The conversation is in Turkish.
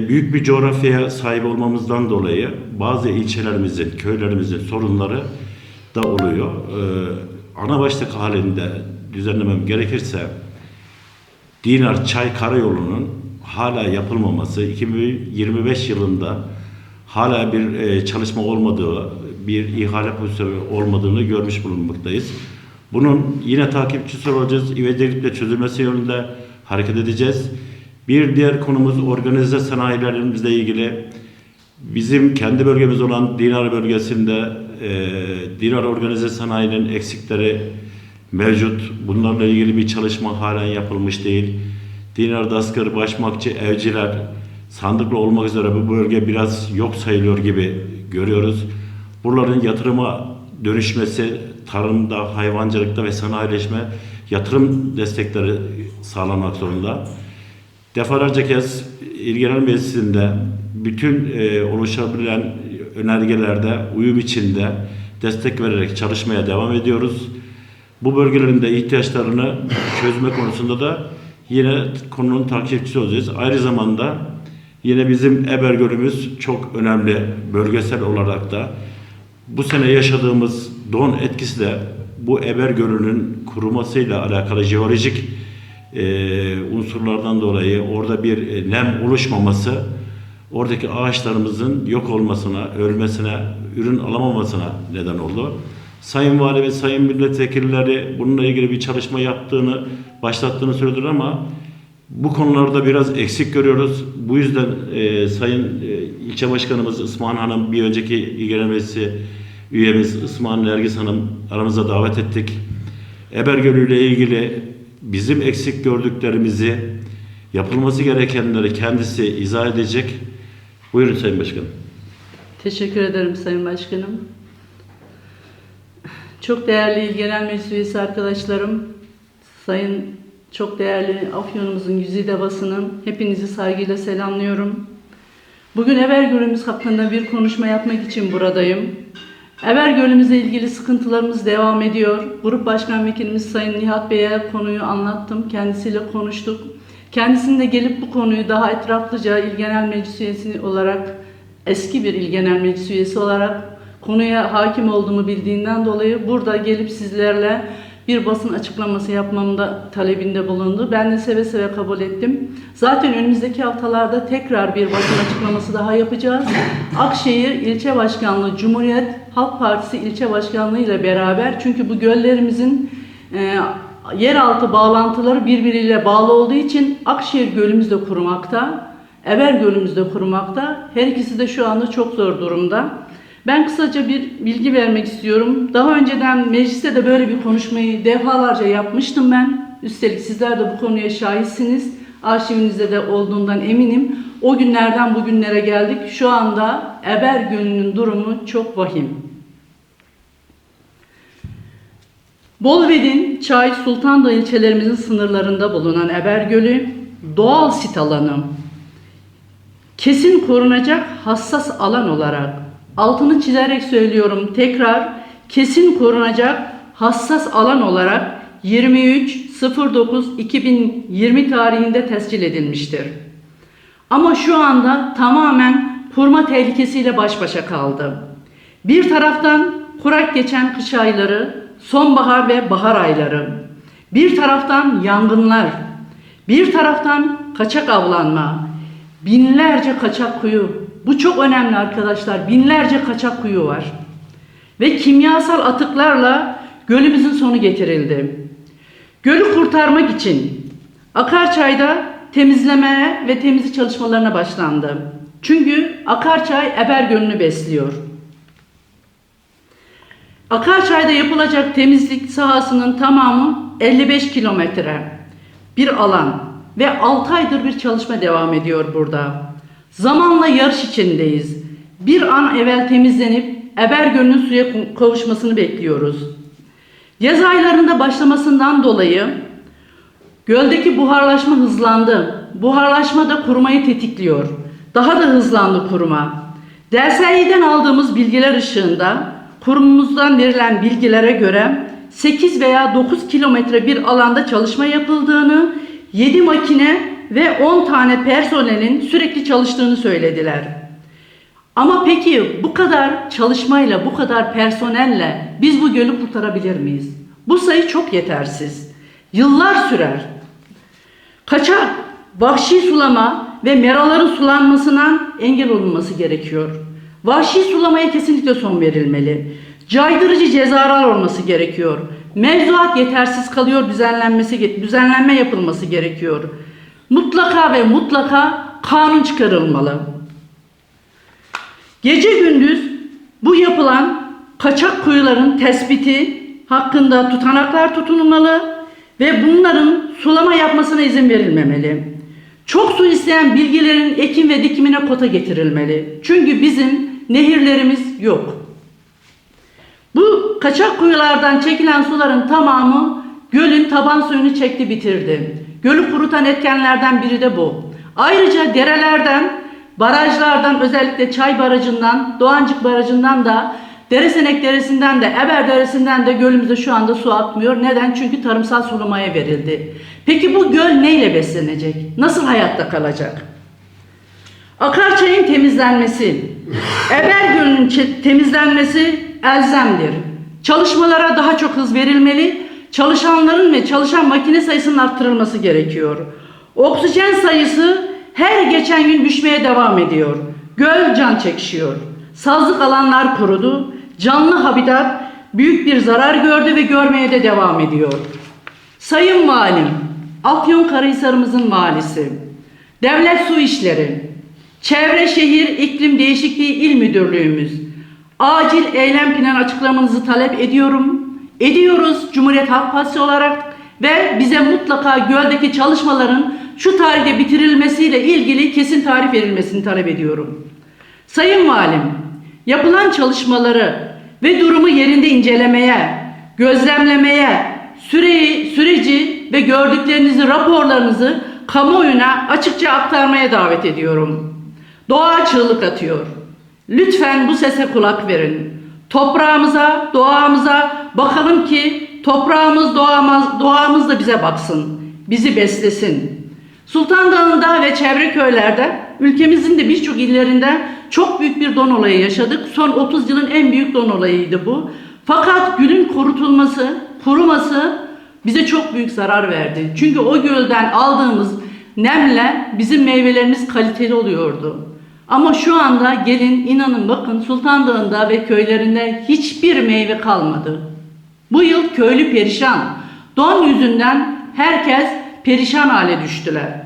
Büyük bir coğrafyaya sahip olmamızdan dolayı bazı ilçelerimizin, köylerimizin sorunları da oluyor. Ee, ana başlık halinde düzenlemem gerekirse Dinar Çay Karayolu'nun hala yapılmaması 2025 yılında hala bir e, çalışma olmadığı, bir ihale pozisyonu olmadığını görmüş bulunmaktayız. Bunun yine takipçisi olacağız. İvedilikle çözülmesi yönünde hareket edeceğiz. Bir diğer konumuz organize sanayilerimizle ilgili bizim kendi bölgemiz olan Dinar bölgesinde e, Dinar organize sanayinin eksikleri mevcut. Bunlarla ilgili bir çalışma halen yapılmış değil. Dinar Daskır, Başmakçı, Evciler, Sandıklı olmak üzere bu bölge biraz yok sayılıyor gibi görüyoruz. Buraların yatırıma dönüşmesi, tarımda, hayvancılıkta ve sanayileşme yatırım destekleri sağlanmak zorunda. Defalarca kez İl Genel Meclisi'nde bütün e, oluşabilen önergelerde uyum içinde destek vererek çalışmaya devam ediyoruz. Bu bölgelerin de ihtiyaçlarını çözme konusunda da yine konunun takipçisi olacağız. Aynı zamanda yine bizim Eber Gölümüz çok önemli bölgesel olarak da bu sene yaşadığımız don etkisi de bu Eber Gölü'nün kurumasıyla alakalı jeolojik e, unsurlardan dolayı orada bir e, nem oluşmaması oradaki ağaçlarımızın yok olmasına, ölmesine, ürün alamamasına neden oldu. Sayın Vali ve Sayın Milletvekilleri bununla ilgili bir çalışma yaptığını, başlattığını söylediler ama bu konularda biraz eksik görüyoruz. Bu yüzden e, Sayın e, İlçe Başkanımız İsmail Hanım, bir önceki İl Genel Meclisi üyemiz İsmail Nergis Hanım aramıza davet ettik. Eber Gölü ile ilgili bizim eksik gördüklerimizi, yapılması gerekenleri kendisi izah edecek. Buyurun Sayın Başkanım. Teşekkür ederim Sayın Başkanım. Çok değerli İl Genel Meclis arkadaşlarım, Sayın çok değerli Afyonumuzun güzide basının hepinizi saygıyla selamlıyorum. Bugün Gölümüz hakkında bir konuşma yapmak için buradayım. Eber Gölümüzle ilgili sıkıntılarımız devam ediyor. Grup Başkan Vekilimiz Sayın Nihat Bey'e konuyu anlattım. Kendisiyle konuştuk. Kendisinin de gelip bu konuyu daha etraflıca İl Genel Meclis Üyesi olarak, eski bir İl Genel Meclis Üyesi olarak konuya hakim olduğumu bildiğinden dolayı burada gelip sizlerle bir basın açıklaması yapmamda talebinde bulundu. Ben de seve seve kabul ettim. Zaten önümüzdeki haftalarda tekrar bir basın açıklaması daha yapacağız. Akşehir İlçe Başkanlığı Cumhuriyet Halk Partisi İlçe Başkanlığı ile beraber çünkü bu göllerimizin e, yeraltı bağlantıları birbiriyle bağlı olduğu için Akşehir Gölümüz de kurumakta, Eber Gölümüz de kurumakta. Her ikisi de şu anda çok zor durumda. Ben kısaca bir bilgi vermek istiyorum. Daha önceden mecliste de böyle bir konuşmayı defalarca yapmıştım ben. Üstelik sizler de bu konuya şahitsiniz. Arşivinizde de olduğundan eminim. O günlerden bugünlere geldik. Şu anda Eber Gölü'nün durumu çok vahim. Bolvedin, Çay, Sultandağ ilçelerimizin sınırlarında bulunan Eber Gölü doğal sit alanı. Kesin korunacak hassas alan olarak altını çizerek söylüyorum tekrar kesin korunacak hassas alan olarak 23.09.2020 tarihinde tescil edilmiştir. Ama şu anda tamamen kurma tehlikesiyle baş başa kaldı. Bir taraftan kurak geçen kış ayları, sonbahar ve bahar ayları, bir taraftan yangınlar, bir taraftan kaçak avlanma, binlerce kaçak kuyu. Bu çok önemli arkadaşlar. Binlerce kaçak kuyu var. Ve kimyasal atıklarla gölümüzün sonu getirildi. Gölü kurtarmak için Akarçay'da temizleme ve temizlik çalışmalarına başlandı. Çünkü Akarçay Eber Gölü'nü besliyor. Akarçay'da yapılacak temizlik sahasının tamamı 55 kilometre bir alan ve 6 aydır bir çalışma devam ediyor burada. Zamanla yarış içindeyiz. Bir an evvel temizlenip Eber Gölü'nün suya kavuşmasını bekliyoruz. Yaz aylarında başlamasından dolayı göldeki buharlaşma hızlandı. Buharlaşma da kurumayı tetikliyor. Daha da hızlandı kuruma. DSİ'den aldığımız bilgiler ışığında kurumumuzdan verilen bilgilere göre 8 veya 9 kilometre bir alanda çalışma yapıldığını, 7 makine ve 10 tane personelin sürekli çalıştığını söylediler. Ama peki bu kadar çalışmayla, bu kadar personelle biz bu gölü kurtarabilir miyiz? Bu sayı çok yetersiz. Yıllar sürer. Kaçak, vahşi sulama ve meraların sulanmasına engel olunması gerekiyor. Vahşi sulamaya kesinlikle son verilmeli. Caydırıcı cezalar olması gerekiyor. Mevzuat yetersiz kalıyor, düzenlenmesi düzenlenme yapılması gerekiyor. Mutlaka ve mutlaka kanun çıkarılmalı. Gece gündüz bu yapılan kaçak kuyuların tespiti hakkında tutanaklar tutulmalı ve bunların sulama yapmasına izin verilmemeli. Çok su isteyen bilgilerin ekim ve dikimine kota getirilmeli. Çünkü bizim nehirlerimiz yok. Bu kaçak kuyulardan çekilen suların tamamı gölün taban suyunu çekti bitirdi. Gölü kurutan etkenlerden biri de bu. Ayrıca derelerden, barajlardan özellikle Çay Barajı'ndan, Doğancık Barajı'ndan da Deresenek Deresi'nden de Eber Deresi'nden de gölümüze şu anda su akmıyor. Neden? Çünkü tarımsal sulamaya verildi. Peki bu göl neyle beslenecek? Nasıl hayatta kalacak? Akarçayın temizlenmesi, Eber Gölü'nün temizlenmesi elzemdir. Çalışmalara daha çok hız verilmeli, çalışanların ve çalışan makine sayısının arttırılması gerekiyor. Oksijen sayısı her geçen gün düşmeye devam ediyor. Göl can çekişiyor. Sazlık alanlar kurudu. Canlı habitat büyük bir zarar gördü ve görmeye de devam ediyor. Sayın Valim, Afyonkarahisar'ımızın valisi, Devlet Su İşleri, Çevre Şehir İklim Değişikliği İl Müdürlüğümüz, acil eylem planı açıklamanızı talep ediyorum. Ediyoruz Cumhuriyet Halk Partisi olarak ve bize mutlaka göldeki çalışmaların şu tarihte bitirilmesiyle ilgili kesin tarih verilmesini talep ediyorum. Sayın Valim, yapılan çalışmaları ve durumu yerinde incelemeye, gözlemlemeye, süreyi, süreci ve gördüklerinizi, raporlarınızı kamuoyuna açıkça aktarmaya davet ediyorum. Doğa çığlık atıyor. Lütfen bu sese kulak verin. Toprağımıza, doğamıza bakalım ki toprağımız, doğamız, doğamız da bize baksın. Bizi beslesin. Sultan Dağı'nda ve çevre köylerde ülkemizin de birçok illerinde çok büyük bir don olayı yaşadık. Son 30 yılın en büyük don olayıydı bu. Fakat gülün kurutulması, kuruması bize çok büyük zarar verdi. Çünkü o gölden aldığımız nemle bizim meyvelerimiz kaliteli oluyordu. Ama şu anda gelin inanın bakın Sultan Dağı'nda ve köylerinde hiçbir meyve kalmadı. Bu yıl köylü perişan. Don yüzünden herkes perişan hale düştüler.